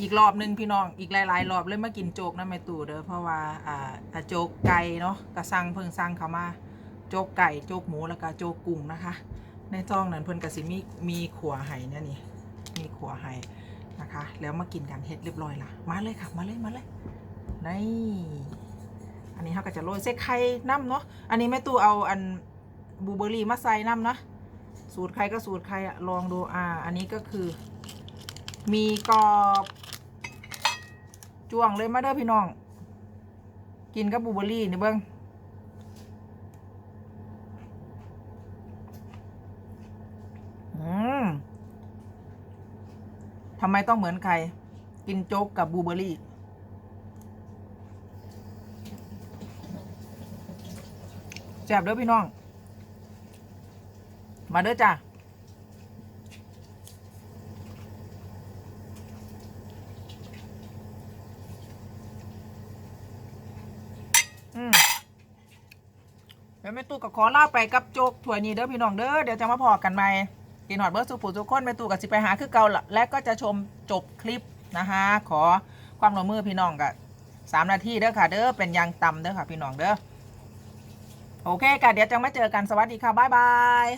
อีกรอบหนึ่งพี่น้องอีกหลายๆรอบเลยมากินโจกนะแม่ตู่เด้อเพราะว่าอ่าโจกไก่เนาะก็สั่งเพิ่งสั่งเขามาโจกไก่โจกหมูแล้วก็โจกกุ้งนะคะ ในซองนั้นเพิ่นก็สิมีมีขัวไห้เนี่ยนี่มีขัวไห้นะคะ แล้วมากินกันเฮ็ดเรียบร้อยละมาเลยค่ะมาเลยมาเลยนี่อันนี้เขาก็จะโรยเส้ไข่น้ำเนาะอันนี้แม่ตู่เอาอันบลูเบอร์รี่มาใส่น้ำนะสูตรใครก็สูตรใครอะลองดูอ่า อันนี้ก็คือ มีกรอบ จ้วงเลยมาเด้อพี่น้อง กินกับบูเบอรี่นี่เบิ้งอืมทำไมต้องเหมือนใคร กินโจ๊กกับบูเบอร์รี่แซ่บเด้อพี่น้อง มาเด้อจ้ะ ดี๋ยวแม่ตู้กับขอลาไปกับโจกถั่วยนี้เด้อพี่น้องเด้อเดี๋ยวจะมาพอกันใหม่กินหอดเบอร์สุผูสุขคนแม่ตู้กับสิไปหาคือเก่าละและก็จะชมจบคลิปนะคะขอความร่วมมือพี่น้องกับสามนาทีเด้อค่ะเด้อเป็นยางต่ำเด้อค่ะพี่น้องเด้อโอเคค่ะเดี๋ยวจะมาเจอกันสวัสดีค่ะบ๊ายบาย